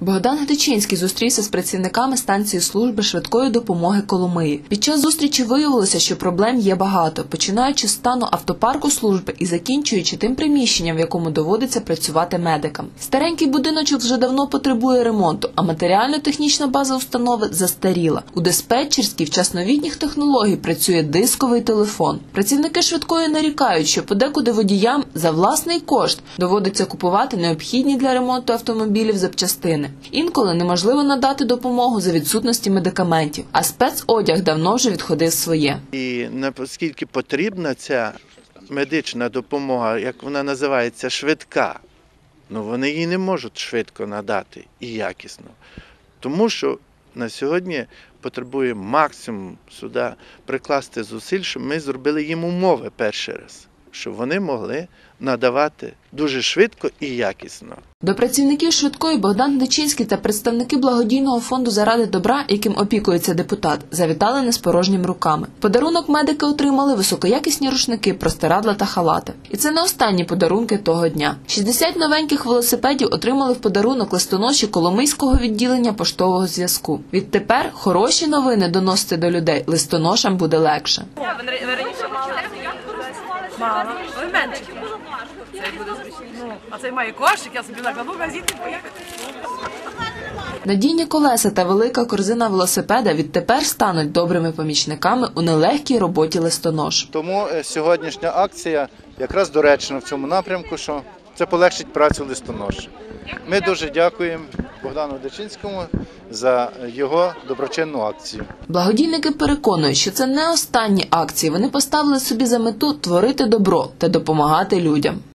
Богдан Гдичинський зустрівся з працівниками станції служби швидкої допомоги Коломиї. Під час зустрічі виявилося, що проблем є багато, починаючи з стану автопарку служби і закінчуючи тим приміщенням, в якому доводиться працювати медикам. Старенький будиночок вже давно потребує ремонту, а матеріально-технічна база установи застаріла. У диспетчерській вчасновітніх технологій працює дисковий телефон. Працівники швидкої нарікають, що подекуди водіям за власний кошт доводиться купувати необхідні для ремонту автомобілів запчастини. Інколи неможливо надати допомогу за відсутності медикаментів, а спецодяг давно вже відходив своє. І наскільки потрібна ця медична допомога, як вона називається, швидка, ну вони її не можуть швидко надати і якісно. Тому що на сьогодні потребує максимум сюди прикласти зусиль, щоб ми зробили їм умови перший раз, щоб вони могли надавати дуже швидко і якісно. До працівників швидкої Богдан Гдичинський та представники благодійного фонду заради добра, яким опікується депутат, завітали не з порожніми руками. Подарунок медики отримали високоякісні рушники, простирадла та халати. І це не останні подарунки того дня. 60 новеньких велосипедів отримали в подарунок листоноші Коломийського відділення поштового зв'язку. Відтепер хороші новини доносити до людей листоношам буде легше. Ви ви раніше мали мало, ви менше. Це буде зручніше. Ну, а цей має кошик, я собі накладу газети поїхати. Надійні колеса та велика корзина велосипеда відтепер стануть добрими помічниками у нелегкій роботі листонош. Тому е, сьогоднішня акція якраз доречна в цьому напрямку, що це полегшить працю листоноші. Ми дуже дякуємо Богдану Дичинському за його доброчинну акцію. Благодійники переконують, що це не останні акції. Вони поставили собі за мету творити добро та допомагати людям.